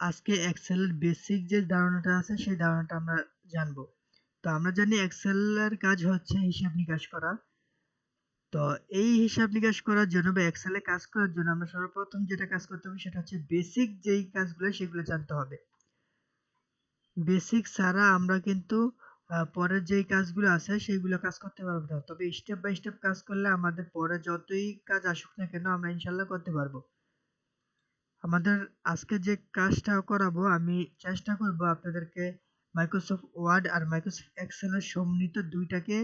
আজকে এক্সেলের বেসিক যে ধারণাটা আছে, সেই ধারণাটা আমরা জানব। তো আমরা জানি এক্সেলের কাজ হচ্ছে হিসাব নিকাশ করা। তো এই হিসাব নিকাশ করার জন্য বা এক্সেলে কাজ করার জন্য আমরা সর্বপ্রথম যেটা কাজ করতে হবে, সেটা হচ্ছে বেসিক যেই কাজগুলো, সেগুলো জানতে হবে। বেসিক ছাড়া আমরা কিন্তু পরের যেই কাজগুলো আছে সেগুলো কাজ করতে পারব না। তবে স্টেপ বাই স্টেপ কাজ করলে আমাদের পরে যতই কাজ আসুক না কেন, আমরা ইনশাল্লাহ করতে পারব। আমাদের আজকে যে কাজটা করাবো, আমি চেষ্টা করব আপনাদেরকে মাইক্রোসফট ওয়ার্ড আর মাইক্রোসফট এক্সেলের সম্মিলিত দুইটাকে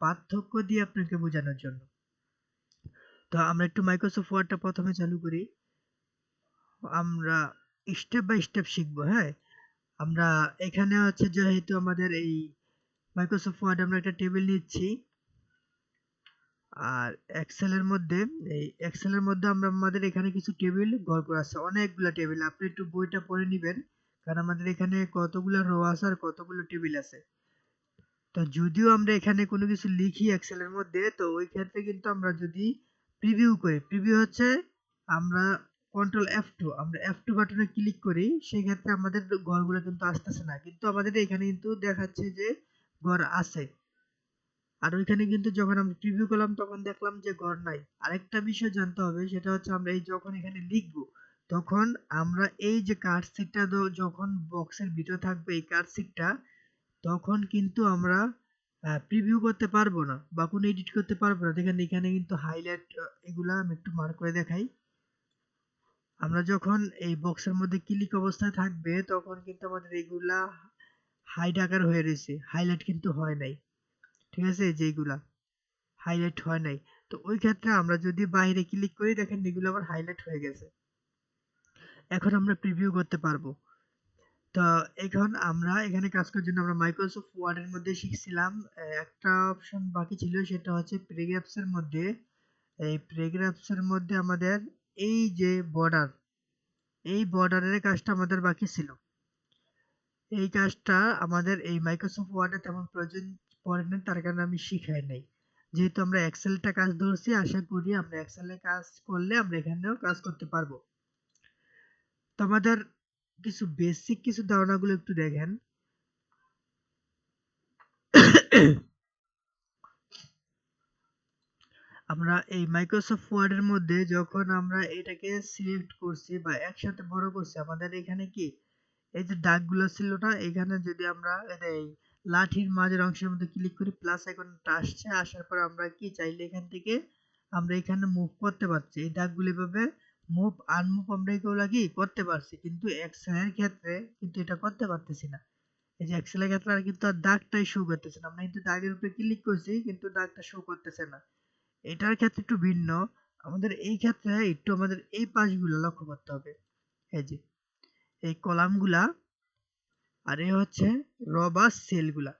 পার্থক্য দিয়ে আপনাকে বোঝানোর জন্য। তো আমরা একটু মাইক্রোসফট ওয়ার্ডটা প্রথমে চালু করি। আমরা স্টেপ বাই স্টেপ শিখব হ্যাঁ? আমরা এখানে হচ্ছে যেহেতু আমাদের এই মাইক্রোসফট ওয়ার্ড আমরা একটা টেবিল নিচ্ছি। আর এক্সেলের মধ্যে, এই এক্সেলের মধ্যে আমরা আমাদের এখানে কিছু টেবিল গড় করা আছে, অনেকগুলো টেবিল আপনি একটু বইটা পড়ে নেবেন, কারণ আমাদের এখানে কতগুলো রো আছে আর কতগুলো টেবিল আছে। তো যদিও আমরা এখানে কোনো কিছু লিখি এক্সেলের মধ্যে, তো ওই ক্ষেত্রে কিন্তু আমরা যদি প্রিভিউ করি প্রিভিউ হচ্ছে আমরা কন্ট্রোল এফ টু আমরা এফ টু বাটনে ক্লিক করি, সেই ক্ষেত্রে আমাদের ঘরগুলো কিন্তু আসতেছে না, কিন্তু আমাদের এখানে কিন্তু দেখাচ্ছে যে ঘর আছে। আর ওইখানে কিন্তু যখন আমরা প্রিভিউ করলাম, তখন দেখলাম যে ঘর নাই। আরেকটা বিষয় জানতে হবে, সেটা হচ্ছে আমরা এই যখন এখানে লিখব, তখন আমরা এই যে কার্ডশিটটা যখন বক্সের ভিতরে থাকবে, এই কার্ডশিটটা তখন কিন্তু আমরা প্রিভিউ করতে পারব না বা কোনো এডিট করতে পারব না। দেখেন এখানে কিন্তু হাইলাইট এগুলা আমি একটু মার্ক করে দেখাই। আমরা যখন এই বক্সের মধ্যে ক্লিক অবস্থায় থাকবে, তখন কিন্তু আমাদের এগুলা হাইড আকার হয়ে রয়েছে। হাইলাইট কিন্তু হয় নাই। ঠিক আছে? যেগুলা হাইলাইট হয় নাই। তো ওই ক্ষেত্রে আমরা যদি বাইরে ক্লিক করি, দেখেন এগুলো আবার হাইলাইট হয়ে গেছে। এখন আমরা প্রিভিউ করতে পারব। তো এখন আমরা এখানে কাজ করার জন্য আমরা মাইক্রোসফট ওয়ার্ডের মধ্যে শিখছিলাম। একটা অপশন বাকি ছিল, সেটা হচ্ছে প্যারাগ্রাফসের মধ্যে। এই প্যারাগ্রাফসের মধ্যে আমাদের এই যে বর্ডার এই বর্ডারের কাজটা আমাদের বাকি ছিল। এই কাজটা আমাদের এই মাইক্রোসফট ওয়ার্ডে তেমন প্রয়োজন পড়ে না, তার কারণে আমি শিখাই নাই। যেহেতু আমরা এক্সেলটা কাজ ধরছি, আশা করি আমরা এক্সেলে কাজ করলে আমরা এখানেও কাজ করতে পারব। তো আমাদের কিছু বেসিক কিছু ধারণাগুলো একটু দেখেন। আমরা এই মাইক্রোসফট ওয়ার্ডের মধ্যে যখন আমরা এটাকে সিলেক্ট করছি বা একসাথে বড় করছি, আমাদের এখানে কি? এই যে দাগগুলো ছিল না, এখানে যদি আমরা এই লাঠির মাঝের অংশের মধ্যে ক্লিক করি প্লাস আইকনটা আসছে। আসার পর আমরা কি চাইলে এখান থেকে আমরা এখানে মুভ করতে পারছি। এই দাগগুলো এভাবে মুভ আনমুভ আমরা এগুলো কি করতে পারছি। কিন্তু এক্সেলের ক্ষেত্রে কিন্তু এটা করতে পারতেছি না। এই যে এক্সেলের ক্ষেত্রে আর কিন্তু আর দাগটাই শো করতেছে না। আমরা কিন্তু দাগের উপরে ক্লিক করছি কিন্তু দাগটা শো করতেছে না। এটার ক্ষেত্রে একটু ভিন্ন। আমাদের এই ক্ষেত্রে একটু আমাদের এই পাশগুলো লক্ষ্য করতে হবে। এই যে, এই কলামগুলা আর এই হচ্ছে র বা সেলগুলা।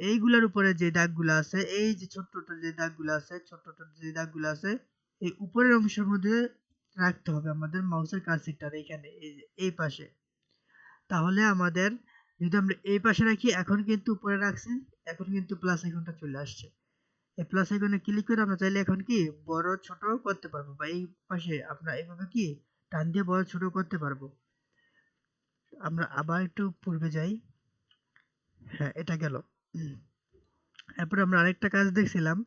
এইগুলার উপরে যে দাগগুলো আছে, এই যে ছোট ছোট যে দাগগুলো আছে ছোট ছোট যে দাগগুলো আছে, এই উপরের অংশের মধ্যে রাখতে হবে আমাদের মাউসের কার্সিকটার এইখানে, এই পাশে। তাহলে আমাদের, যদি আমরা এই পাশে রাখি, এখন কিন্তু উপরে রাখছি, এখন কিন্তু প্লাস আইকনটা চলে আসছে। এই প্লাস আইকনে ক্লিক করে আমরা চাইলে এখন কি, বড় ছোট করতে পারব বা এই পাশে আমরা এইভাবে কি টান দিয়ে বড় ছোট করতে পারব। আমরা আবার একটু পূর্বে যাই। হ্যাঁ এটা গেল। এরপর আমরা আরেকটা কাজ দেখছিলাম।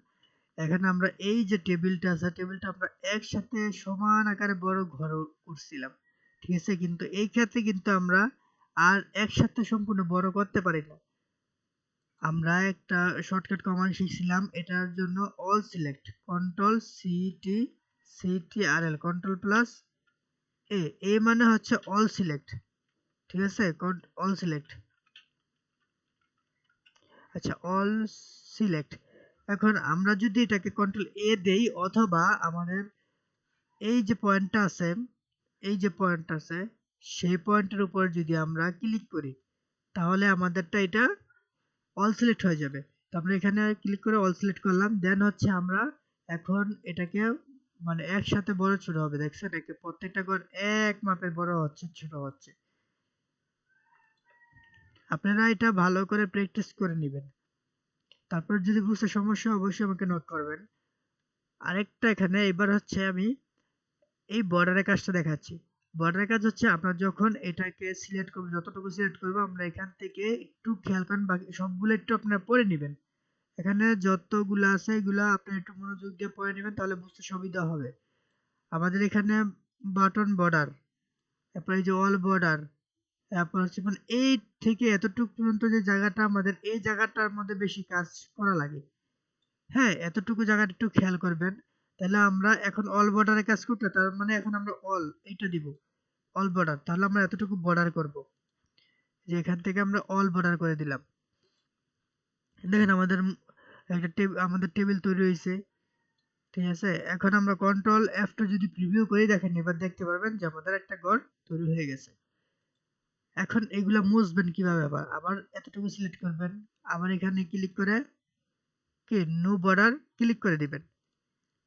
এখানে আমরা এই যে টেবিলটা আছে, টেবিলটা আমরা একসাথে সমান আকারে বড় ঘর করছিলাম। ঠিক আছে? কিন্তু এই ক্ষেত্রে কিন্তু আমরা আর একসাথে সম্পূর্ণ বড় করতে পারি না আমরা একটা শর্টকাট কমান্ড শিখছিলাম, এটার জন্য all select control C T C T R L control plus A A মানে হচ্ছে অল সিলেক্ট ঠিক আছে কোড অল সিলেক্ট আচ্ছা অল সিলেক্ট এখন আমরা যদি এটাকে কন্ট্রোল এ দেই অথবা আমাদের এই যে পয়েন্টটা আছে, এই যে পয়েন্ট আছে, সেই পয়েন্টের উপর যদি আমরা ক্লিক করি, তাহলে আমাদেরটা এটা অল সিলেক্ট হয়ে যাবে। তো আমরা এখানে ক্লিক করে অল সিলেক্ট করলাম দেন হচ্ছে আমরা এখন এটাকে মানে একসাথে বড় ছোট হবে। দেখছেন? একে প্রত্যেকটা ঘর এক মাপের বড় হচ্ছে, ছোট হচ্ছে। আপনারা এটা ভালো করে প্র্যাকটিস করে নেবেন। তারপর যদি বুঝতে সমস্যা অবশ্যই আমাকে নোট করবেন। আরেকটা এখানে, এবার হচ্ছে আমি এই বর্ডারের কাজটা দেখাচ্ছি। বর্ডারের কাজ হচ্ছে আপনার যখন এটাকে সিলেক্ট করব যতটুকু সিলেক্ট করব, আমরা এখান থেকে একটু খেয়াল করেন, বাকি সবগুলো একটু আপনারা পড়ে নেবেন। এখানে যতগুলো আছে, এগুলা আপনি একটু মনোযোগ দিয়ে পড়ে নেবেন, তাহলে বুঝতে সুবিধা হবে। আমাদের এখানে বাটন বর্ডার তারপর এই যে অল বর্ডার হচ্ছে মানে এই থেকে এতটুকু পর্যন্ত যে জায়গাটা আমাদের, এই জায়গাটার মধ্যে বেশি কাজ করা লাগে। হ্যাঁ এতটুকু জায়গাটা একটু খেয়াল করবেন। তাহলে আমরা এখন অল বর্ডারে কাজ করতে, তার মানে এখন আমরা অল এইটা দিব অল বর্ডার তাহলে আমরা এতটুকু বর্ডার করব, যে এখান থেকে আমরা অল বর্ডার করে দিলাম। দেখেন আমাদের একটা টেবিল আমাদের টেবিল তৈরি হয়েছে। ঠিক আছে? এখন আমরা কন্ট্রোল এফ টু যদি প্রিভিউ করি, দেখেন এবার দেখতে পারবেন যে আমাদের একটা ঘর তৈরি হয়ে গেছে। এখন এগুলা মুছবেন কীভাবে আবার? আবার এতটুকু সিলেক্ট করবেন, আবার এখানে ক্লিক করে কি নো বর্ডার ক্লিক করে দিবেন।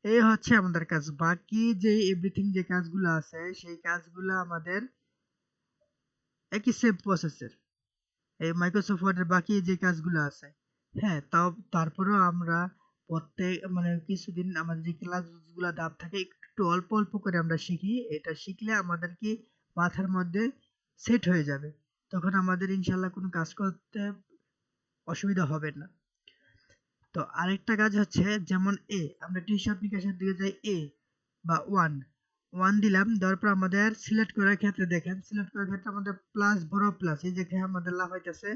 এই হচ্ছে আমাদের কাজ। বাকি যে এভরিথিং যে কাজগুলো আছে, সেই কাজগুলো আমাদের একই সেম প্রসেসের এই মাইক্রোসফট ওয়ার্ডের বাকি যে কাজগুলো আছে। হ্যাঁ তাও তারপরেও আমরা প্রত্যেক মানে কিছুদিন আমাদের যে ক্লাসগুলো দাব থাকে, একটু অল্প অল্প করে আমরা শিখি। এটা শিখলে আমাদের কি মাথার মধ্যে সেট হয়ে যাবে। তখন আমাদের ইনশাল্লাহ কোনো কাজ করতে অসুবিধা হবে না। তো আরেকটা কাজ হচ্ছে যেমন এ আমরা টি শার্ট নিকাশের দিকে যাই এ বা ওয়ান ওয়ান দিলাম, দেওয়ার পর আমাদের সিলেক্ট করার ক্ষেত্রে দেখেন সিলেক্ট করার ক্ষেত্রে আমাদের প্লাস বড় প্লাস এই যেখানে আমাদের লাভ হইতেছে,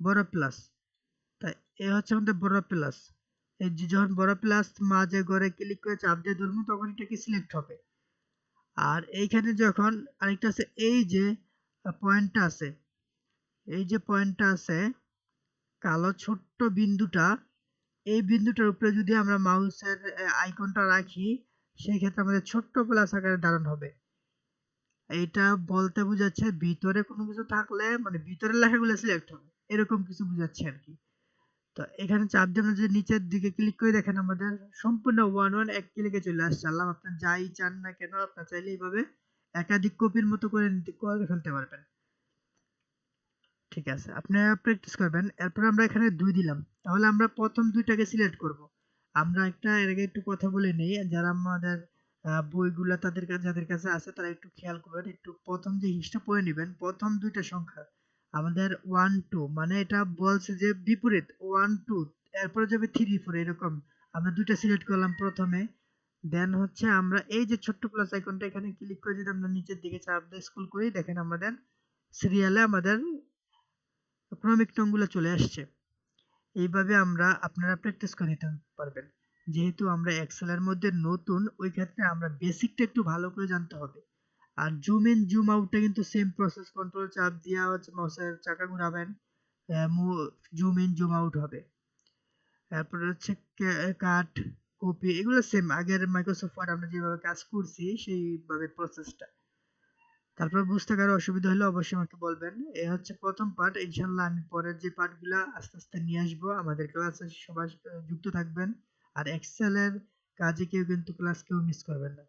বড় প্লাস তাই এ হচ্ছে আমাদের বড় প্লাস এই যখন বড় প্লাস মাঝে ঘরে ক্লিক করে চাপ দিয়ে ধরবো, তখন এটা কি সিলেক্ট হবে। আর এইখানে যখন আরেকটা আছে, এই যে পয়েন্টটা আছে। এই যে পয়েন্টটা আছে, কালো ছোট্ট বিন্দুটা, এই বিন্দুটার উপরে যদি আমরা মাউসের আইকনটা রাখি সেই ক্ষেত্রে আমাদের ছোট্ট প্লাস আকারে ধারণ হবে। এটা বলতে বোঝাচ্ছে ভিতরে কোনো কিছু থাকলে মানে ভিতরের লেখাগুলো সিলেক্ট হবে। এরকম কিছু বোঝাচ্ছে আর কি। তো এখানে চাপ দিয়ে আমরা যদি নিচের দিকে ক্লিক করে দেখেন, আমাদের সম্পূর্ণ ওয়ান ওয়ান এক ক্লিকে চলে আসছে। আল্লাহ আপনার যাই চান না কেন, আপনার চাইলে এইভাবে একাধিক কপির মতো করে করে ফেলতে পারবেন। ঠিক আছে আপনারা প্র্যাকটিস করবেন। এরপর আমরা এখানে দুই দিলাম। তাহলে আমরা প্রথম দুইটাকে সিলেক্ট করব। আমরা একটা, এর আগে একটু কথা বলে নেই। যারা আমাদের বইগুলা তাদের কাছে যাদের কাছে আছে, তারা একটু খেয়াল করবেন। একটু প্রথম যে হিসটা পড়ে নেবেন, প্রথম দুইটা সংখ্যা। আমাদের ওয়ান টু মানে এটা বলছে যে বিপরীত ওয়ান টু এরপরে যাবে থ্রি ফোর এরকম। আমরা দুইটা সিলেক্ট করলাম প্রথমে। দেন হচ্ছে আমরা এই যে ছোট্ট প্লাস আইকনটা এখানে ক্লিক করে যদি আমরা নিচের দিকে চাপ দিয়ে স্ক্রল করি, দেখেন আমাদের সিরিয়ালে আমাদের ক্রমিক টংগুলো চলে আসছে। এইভাবে আমরা আপনারা প্র্যাকটিস করে নিতে পারবেন। যেহেতু আমরা এক্সেলের মধ্যে নতুন, ওই ক্ষেত্রে আমরা বেসিকটা একটু ভালো করে জানতে হবে। আর জুম ইন জুম আউটটা কিন্তু সেম প্রসেস কন্ট্রোল চাপ দিয়া হচ্ছে মাউসের চাকা ঘোরাবেন জুম ইন জুম আউট হবে। তারপরে হচ্ছে কাট কপি এগুলো সেম আগের মাইক্রোসফট ওয়ার্ড আমরা যেভাবে কাজ করছি, সেইভাবে প্রসেসটা তারপর বুঝতে কারও অসুবিধা হলে অবশ্যই আমাকে বলবেন। এ হচ্ছে প্রথম পার্ট ইনশাল্লাহ আমি পরের যে পার্টগুলো আস্তে আস্তে নিয়ে আসব, আমাদের ক্লাসে সবাই যুক্ত থাকবেন। আর এক্সেলের কাজে কেউ কিন্তু ক্লাস কেউ মিস করবেন না।